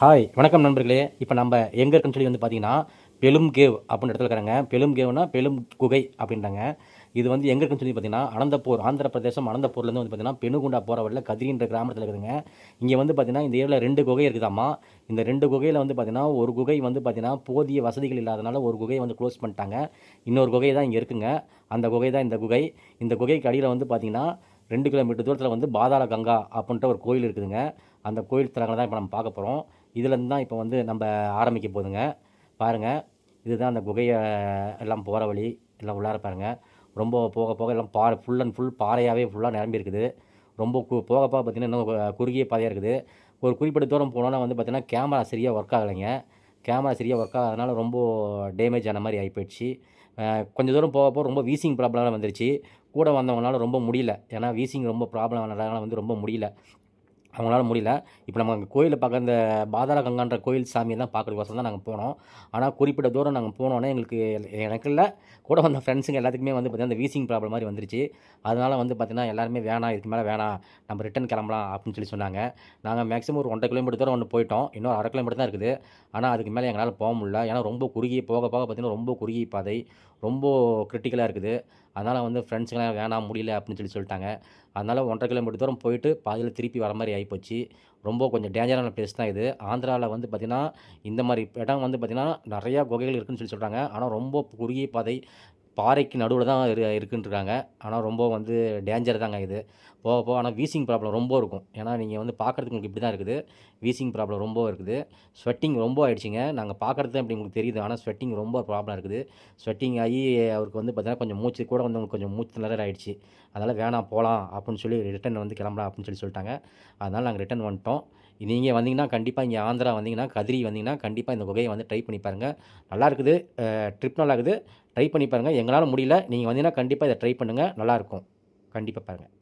Hi வணக்கம் நண்பர்களே. இப்போ நம்ம எங்கே இருக்குன்னு சொல்லி வந்து பார்த்தீங்கன்னா பெலும் கேவ் அப்படின்னு இடத்துல இருக்கிறாங்க. பெலும் கேவ்னா பெலும் குகை அப்படின்றாங்க. இது வந்து எங்கே இருக்குன்னு சொல்லி பார்த்தீங்கன்னா அனந்தப்பூர் ஆந்திர பிரதேசம் அனந்தப்பூர்லேருந்து வந்து பார்த்தீங்கன்னா பெணுகுண்டா போகிற வழியில் கதிரின்ற கிராமத்தில் இருக்குதுங்க. இங்கே வந்து பார்த்தீங்கன்னா இந்த ஏரியாவில் ரெண்டு குகை இருக்குதாம்மா. இந்த ரெண்டு குகையில் வந்து பார்த்தீங்கன்னா ஒரு குகை வந்து பார்த்தீங்கன்னா போதிய வசதிகள் இல்லாதனால ஒரு குகையை வந்து க்ளோஸ் பண்ணிட்டாங்க. இன்னொரு குகை தான் இங்கே இருக்குங்க. அந்த குகை தான் இந்த குகை. இந்த குகைக்கு அடியில் வந்து பார்த்தீங்கன்னா ரெண்டு கிலோமீட்டர் தூரத்தில் வந்து பாதாள கங்கா அப்படின்ற ஒரு கோயில் இருக்குதுங்க. அந்த கோயில் தலங்களை தான் இப்போ நம்ம பார்க்க போகிறோம் இதுலேருந்து தான் இப்போ வந்து நம்ம ஆரம்பிக்க போகுதுங்க. பாருங்கள் இதுதான் அந்த குகையை எல்லாம் போகிற வழி எல்லாம் உள்ளார பாருங்கள் ரொம்ப போக போக எல்லாம் பாறை ஃபுல் அண்ட் ஃபுல் பாறையாகவே ஃபுல்லாக நிரம்பி இருக்குது. ரொம்ப கு போக போக பார்த்திங்கன்னா இன்னும் குறுகிய பாதையாக இருக்குது. ஒரு குறிப்பிட்ட தூரம் போனோன்னா வந்து பார்த்திங்கன்னா கேமரா சரியாக ஒர்க் ஆகலைங்க. கேமரா சரியாக ஒர்க் ஆகாதனால ரொம்ப டேமேஜ் ஆன மாதிரி ஆகி போயிடுச்சு. கொஞ்சம் தூரம் போக போக ரொம்ப வீசிங் ப்ராப்ளம்லாம் வந்துருச்சு. கூட வந்தவங்களால ரொம்ப முடியல. ஏன்னா வீசிங் ரொம்ப ப்ராப்ளம் ஆனதுனால வந்து ரொம்ப முடியல. அவங்களால முடியல. இப்போ நம்ம அங்கே கோயிலில் பார்க்க இந்த பாதாள கங்கான்ற கோயில் சாமியை தான் பார்க்குறதுக்கோசரம் தான் நாங்கள் போனோம். ஆனால் குறிப்பிட்ட தூரம் நாங்கள் போனோன்னே எங்களுக்கு எனக்கு இல்லை கூட வந்த ஃப்ரெண்ட்ஸுங்க எல்லாத்துக்குமே வந்து பார்த்திங்கன்னா அந்த வீசிங் ப்ராப்ளம் மாதிரி வந்துருச்சு. அதனால் வந்து பார்த்திங்கன்னா எல்லாருமே வேணாம் இதுக்கு மேலே வேணாம் நம்ம ரிட்டன் கிளம்பலாம் அப்படின்னு சொல்லி சொன்னாங்க. நாங்கள் மேக்ஸிமம் ஒரு ஒன்றரை கிலோமீட்டர் தூரம் ஒன்று போயிட்டோம். இன்னொரு அரை கிலோமீட்டர் தான் இருக்குது. ஆனால் அதுக்கு மேலே எங்களால் போக முடியல. ஏன்னா ரொம்ப குறுகிய போக போக பார்த்திங்கன்னா ரொம்ப குறுகிய பாதை ரொம்ப கிரிட்டிக்கலாக இருக்குது. அதனால் வந்து ஃப்ரெண்ட்ஸுங்களாம் வேணாம் முடியல அப்படின்னு சொல்லி சொல்லிட்டாங்க. அதனால் ஒன்றரை கிலோமீட்டர் தூரம் போயிட்டு பாதியில் திருப்பி வர மாதிரி போச்சு. ரொம்ப கொஞ்சம் டேஞ்சரான பிளேஸ் தான் இது. ஆந்திராவில் வந்து பார்த்திங்கன்னா இந்த மாதிரி இடம் வந்து பார்த்திங்கன்னா நிறையா குகைகள் இருக்குதுன்னு சொல்லி சொல்கிறாங்க ஆனால் ரொம்ப குறுகிய பாதை. பாறைக்கு நடுவில் தான் இரு இருக்குன்ட்டுருக்காங்க ஆனால் ரொம்ப வந்து டேஞ்சர் தாங்க இது. போக போக ஆனால் வீசிங் ப்ராப்ளம் ரொம்ப இருக்கும். ஏன்னா நீங்கள் வந்து பார்க்குறதுக்கு உங்களுக்கு இப்படி தான் இருக்குது. வீசிங் ப்ராப்ளம் ரொம்ப இருக்குது. ஸ்வெட்டிங் ரொம்ப ஆயிடுச்சுங்க. நாங்கள் பார்க்குறது தான் இப்படி உங்களுக்கு தெரியுது. ஆனால் ஸ்வெட்டிங் ரொம்ப ப்ராப்ளம் இருக்குது. ஸ்வெட்டிங் ஆகி அவருக்கு வந்து பார்த்தீங்கன்னா கொஞ்சம் மூச்சு கூட வந்து உங்களுக்கு கொஞ்சம் மூச்சு திணற ஆயிடுச்சு. அதனால் வேணாம் போகலாம் அப்படின்னு சொல்லி ரிட்டன் வந்து கிளம்பலாம் அப்படின்னு சொல்லி சொல்லிட்டாங்க. அதனால் நாங்கள் ரிட்டன் வந்துட்டோம். நீங்கள் வந்தீங்கன்னா கண்டிப்பாக இங்கே ஆந்திரா வந்தீங்கன்னா கதிரி வந்தீங்கன்னா கண்டிப்பாக இந்த குகையை வந்து ட்ரை பண்ணி பாருங்கள் நல்லா இருக்குது. ட்ரிப் நல்லா இருக்குது. ட்ரை பண்ணி பாருங்கள் எங்களால் முடியல. நீங்கள் வந்தீங்கன்னா கண்டிப்பாக இதை ட்ரை பண்ணுங்கள் நல்லாயிருக்கும் கண்டிப்பாக பாருங்கள்